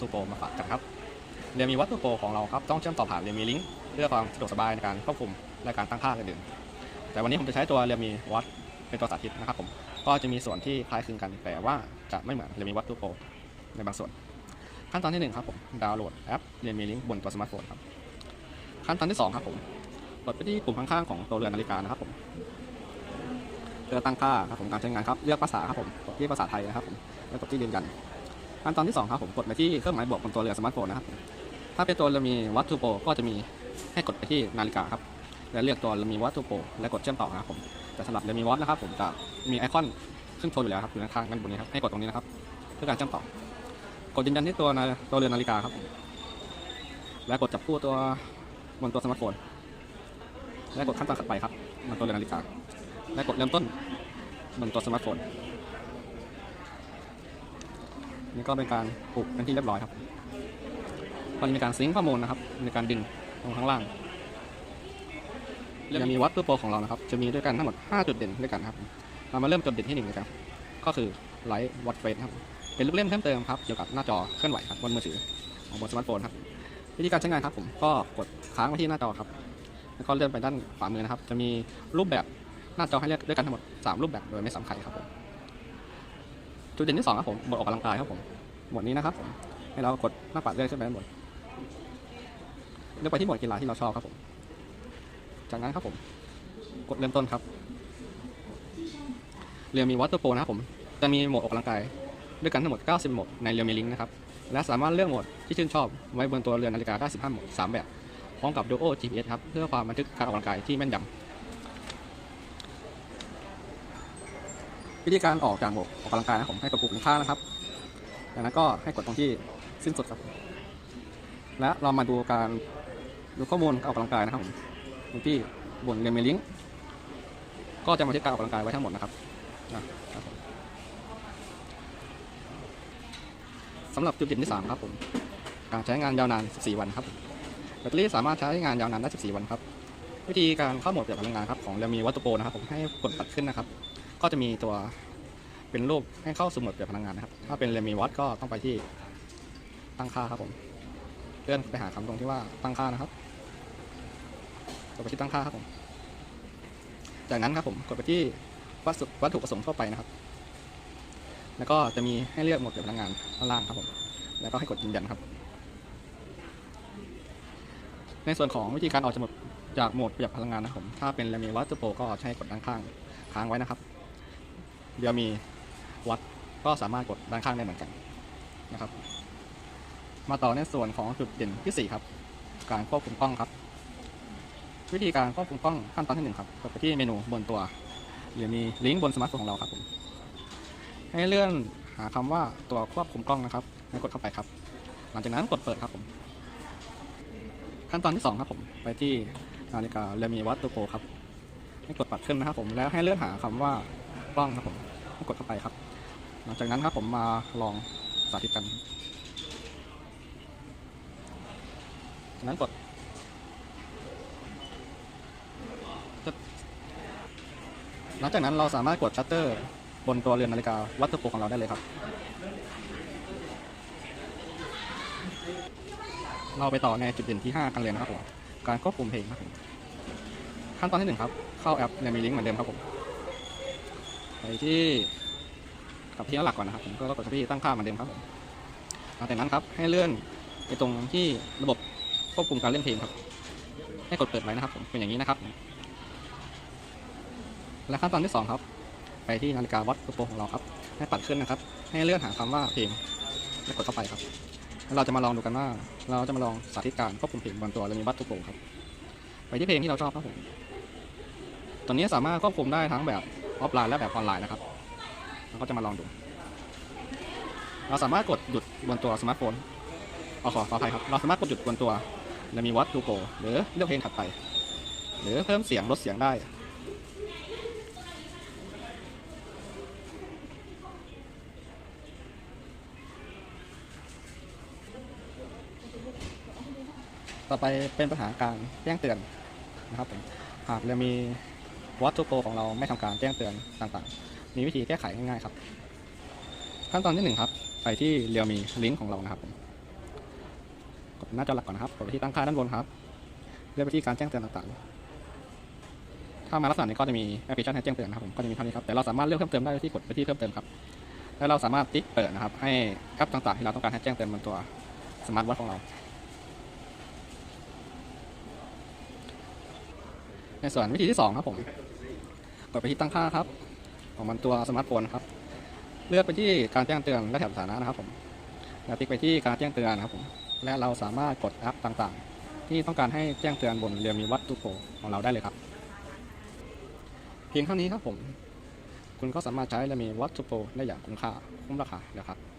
ทูโปมาฝากกันครับเรียมีวัตถุโปของเราครับต้องเชื่อมต่อผ่านเรียมีลิงก์เพื่อความสะดวกสบายในการควบคุมและการตั้งค่าอื่นๆแต่วันนี้ผมจะใช้ตัวเรียมีวัตเป็นตัวสาธิตนะครับผมก็จะมีส่วนที่คล้ายคลึงกันแต่ว่าจะไม่เหมือนเรียมีวัตถุโปในบางส่วน ขั้นตอนที่หนึ่งครับผมดาวน์โหลดแอปเรียมีลิงก์บนตัวสมาร์ทโฟนครับขั้นตอนที่สองครับผมกดไปที่ปุ่มข้างๆของตัวเรือนนาฬิกานะครับผม เพื่อตั้งค่าครับผมการใช้งานครับเลือกภาษาครับผมกดที่ภาษาไทยนะครับผมแล้วกดที่ยืนยันขั้นตอนที่สองครับผมกดไปที่เครื่องหมายบวกบนตัวเรือสมาร์ทโฟนนะครับถ้าเป็นตัวเรามีวัตถุโปรก็จะมีให้กดไปที่นาฬิกาครับแล้วเลือกตัวเรามีวัตถุโปรและกดเชื่อมต่อครับผมแต่สำหรับเรามีวัตนะครับผมจะมีไอคอนขึ้นโชว์อยู่แล้วครับอยู่ข้างด้านบนนี้ครับให้กดตรงนี้นะครับเพื่อการเชื่อมต่อกดยืนยันที่ตัวนาตัวเรือนนาฬิกาครับผมและกดจับคู่ตัวบนตัวสมาร์ทโฟนและกดขั้นตอนถัดไปครับบนตัวเรือนนาฬิกา และกดเริ่มต้นบนตัวสมาร์ทโฟนนี่ก็เป็นการปลูกเป็นที่เรียบร้อยครับก็จะมีการซิงค์ข้อมูลนะครับ ในการดึงตรงข้างล่างจะมีวัดตัวโปรของเรานะครับ จะมีด้วยกันทั้งหมด 5 จุดเด่นด้วยกันครับ เรามาเริ่มจุดเด่นที่หนึ่งเลยครับ ก็คือไลท์วัดเฟสครับ เป็นลูกเล่นเพิ่มเติมครับ เกี่ยวกับหน้าจอเคลื่อนไหวครับบนมือถือของบนสมาร์ทโฟนครับ วิธีการใช้งานครับผม ก็กดค้างไว้ที่หน้าจอครับ แล้วก็เลื่อนไปด้านขวามือนะครับ จะมีรูปแบบ หน้าจอให้เลือกด้วยกันทั้งหมด 3 รูปแบบโดยไม่ซ้ำใครครับผมจุดเด่นที่สองครับผมบทออกกำลังกายครับผมหมวดนี้นะครับผมให้เรากดหน้าปัดเลื่อนขึ้นไปด้านบนเลือกไปที่หมวดกีฬาที่เราชอบครับผม จากนั้นครับผม กดเริ่มต้นครับ เรือมีวอเตอร์โปนะครับผม จะมีโหมดออกกำลังกาย ด้วยกันทั้งหมด 90 โหมดในเรือมีลิงก์นะครับ และสามารถเลือกโหมดที่ชื่นชอบไว้บนตัวเรือนนาฬิกาได้15โหมด 3 แบบ พร้อมกับ Duo GPS ครับ เพื่อความบันทึกการออกกำลังกายที่แม่นยำ วิธีการออกจากหมดออกกำลังกายนะผมให้กดปุ่มข้างนะครับจากนั้นก็ให้กดตรงที่สิ้นสุดครับ และเรามาดูการดูข้อมูลการออกกำลังกายนะครับผมตรงที่บนเรมลิงก็จะบันทึกการออกกำลังกายไว้ทั้งหมดนะครับสำหรับจุดเด่นที่ 3 ครับผม การใช้งานยาวนาน 14 วันครับแบตเตอรี่สามารถใช้งานยาวนานได้ 14 วันครับ วิธีการเข้าโหมดประหยัดพลังงานครับของเรามีวัตถุโปรนะครับผมให้กดปัดขึ้นนะครับ ก็จะมีตัวเป็นรูปให้เข้าสู่โหมดประหยัดพลังงานนะครับ ถ้าเป็นเรมีวัตก็ต้องไปที่ตั้งค่าครับผม เลื่อนไปหาคำตรงที่ว่าตั้งค่านะครับกดไปที่ตั้งค่าครับผม จากนั้นครับผมกดไปที่วัตถุวัตถุประสงค์ทั่วไปนะครับ แล้วก็จะมีให้เลือกหมดประหยัดพลังงานข้างล่างครับผม แล้วก็ให้กดยืนยันครับ ในส่วนของวิธีการออกจากหมดจากโหมดประหยัดพลังงานนะครับผม ถ้าเป็นเรมีวัตถุโปรก็ใช้กดด้านข้างค้างไว้นะครับ เดี๋ยวมีวัดก็สามารถกดด้านข้างได้เหมือนกันนะครับ มาต่อในส่วนของจุดเด่นที่ 4 ครับ การควบคุมกล้องครับ วิธีการควบคุมกล้องขั้นตอนที่1ครับกดไปที่เมนูบนตัวหรือมีลิงก์บนสมาร์ทโฟนของเราครับผมให้เลื่อนหาคำว่าตัวควบคุมกล้องนะครับให้กดเข้าไปครับ หลังจากนั้นกดเปิดครับผม ขั้นตอนที่ 2 ครับผม ไปที่นาฬิกาเรมีวัตตุโปรครับให้กดปัดขึ้นนะครับผมแล้วให้เลื่อนหาคำว่า กล้องครับผมกดเข้าไปครับ หลังจากนั้นครับผมมาลองสาธิตกันจากนั้นกดหลังจากนั้นเราสามารถกดชัตเตอร์บนตัวเรือนนาฬิกาวัตถุโปรของเราได้เลยครับ เราไปต่อในจุดเด่นที่ 5 กันเลยนะครับผม การควบคุมเพลงครับผม ขั้นตอนที่หนึ่งครับ เข้าแอปในมีลิงก์เหมือนเดิมครับผม ไปที่กับที่หลักก่อนนะครับผมก็กดที่ตั้งค่าเหมือนเดิมครับผมหลังจากนั้นครับให้เลื่อนไปตรงที่ระบบควบคุมการเล่นเพลงครับ ให้กดเปิดไว้นะครับผมเป็นอย่างนี้นะครับ และขั้นตอนที่สองครับ ไปที่นาฬิกาวัดตัวโปรของเราครับ ให้ปัดขึ้นนะครับ ให้เลื่อนหาคำว่าเพลงและกดเข้าไปครับเราจะมาลองดูกันว่า เราจะมาลองสาธิตการควบคุมเพลงบนตัวเรมีวัตถุโปรครับ ไปที่เพลงที่เราชอบครับผมตอนนี้สามารถควบคุมได้ทั้งแบบ ออฟไลน์และแบบออนไลน์นะครับเราก็จะมาลองดู เราสามารถกดหยุดบนตัวสมาร์ทโฟนเอาขอขออภัยครับ เราสามารถกดหยุดบนตัวและมีวัดดูโกหรือเลือกเพลงถัดไป หรือเพิ่มเสียงลดเสียงได้ ต่อไปเป็นปัญหาการแจ้งเตือนนะครับผมหากเรามี วัตถุโปรของเราไม่ทำการแจ้งเตือนต่างๆ มีวิธีแก้ไขง่ายๆครับ ขั้นตอนที่หนึ่งครับ ไปที่เรียวมีลิงก์ของเรานะครับผมหน้าจอหลักก่อนนะครับกดไปที่ตั้งค่าด้านบนครับ เลือกไปที่การแจ้งเตือนต่างๆ ถ้ามาลักษณะนี้ก็จะมีแอปพลิเคชันให้แจ้งเตือนนะครับผมก็จะมีเท่านี้ครับ แต่เราสามารถเลือกเพิ่มเติมได้ที่กดไปที่เพิ่มเติมครับ แล้วเราสามารถติ๊กเปิดนะครับ ให้แอปต่างๆ ที่เราต้องการให้แจ้งเตือนบนตัวสมาร์ทวอทของเรา ในส่วนวิธีที่ 2 ครับผมกดไปที่ตั้งค่าครับ ของมันตัวสมาร์ทโฟนครับ เลือกไปที่การแจ้งเตือนและแถบสถานะนะครับผมแล้วติ๊กไปที่การแจ้งเตือนนะครับผมและเราสามารถกดแอปต่างๆ ที่ต้องการให้แจ้งเตือนบนเรียมีวัตถุโปรของเราได้เลยครับเพียงเท่านี้ครับผม คุณก็สามารถใช้เรียมีวัตถุโปรได้อย่างคุ้มค่าคุ้มราคาแล้วครับ